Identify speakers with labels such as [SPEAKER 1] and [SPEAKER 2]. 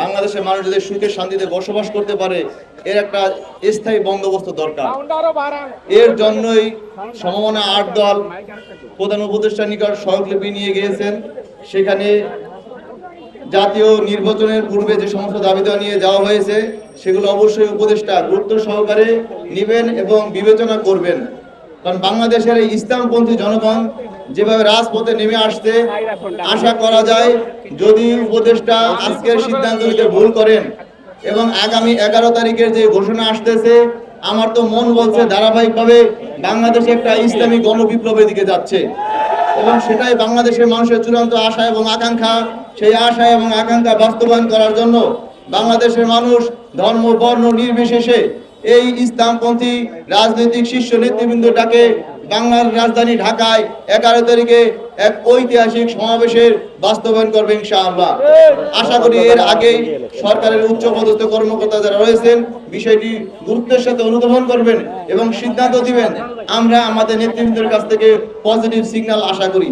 [SPEAKER 1] বাংলাদেশের মানুষ যাতে সুখে শান্তিতে বসবাস করতে পারে, এর একটা স্থায়ী বন্দোবস্ত দরকার। এর জন্যই সমমনা আট দল প্রধান উপদেষ্টা নিকট সহকলিপি নিয়ে গিয়েছেন। সেখানে জাতীয় নির্বাচনের পূর্বে যে সমস্ত দাবি দেওয়া নিয়ে যাওয়া হয়েছে, সেগুলো অবশ্যই উপদেষ্টা গুরুত্ব সহকারে নেবেন এবং বিবেচনা করবেন। কারণ বাংলাদেশের এই ইসলামপন্থী জনগণ যেভাবে রাজপথে নেমে আসতে আশা করা যায়, যদি উপদেষ্টা আজকের সিদ্ধান্ত নিতে ভুল করেন এবং আগামী এগারো তারিখের যে ঘোষণা আসতেছে, আমার তো মন বলছে ধারাবাহিকভাবে বাংলাদেশে একটা ইসলামী গণবিপ্লবের দিকে যাচ্ছে। এবং সেটাই বাংলাদেশের মানুষের চূড়ান্ত আশা এবং আকাঙ্ক্ষা। সেই আশা এবং আকাঙ্ক্ষা বাস্তবায়ন করার জন্য বাংলাদেশের মানুষ ধর্ম, বর্ণ নির্বিশেষে এই ইসলামপন্থী রাজনৈতিক শীর্ষ নেতৃবৃন্দটাকে বাংলার রাজধানী ঢাকায় এগারো তারিখে এক ঐতিহাসিক সমাবেশের বাস্তবায়ন করবে ইনশাআল্লাহ। আশা করি এর আগে সরকারের উচ্চ পদস্থ কর্মকর্তা যারা রয়েছেন, বিষয়টি গুরুত্বের সাথে অনুধাবন করবেন এবং সিদ্ধান্ত দিবেন। আমরা আমাদের নেতৃত্বের কাছ থেকে পজিটিভ সিগন্যাল আশা করি।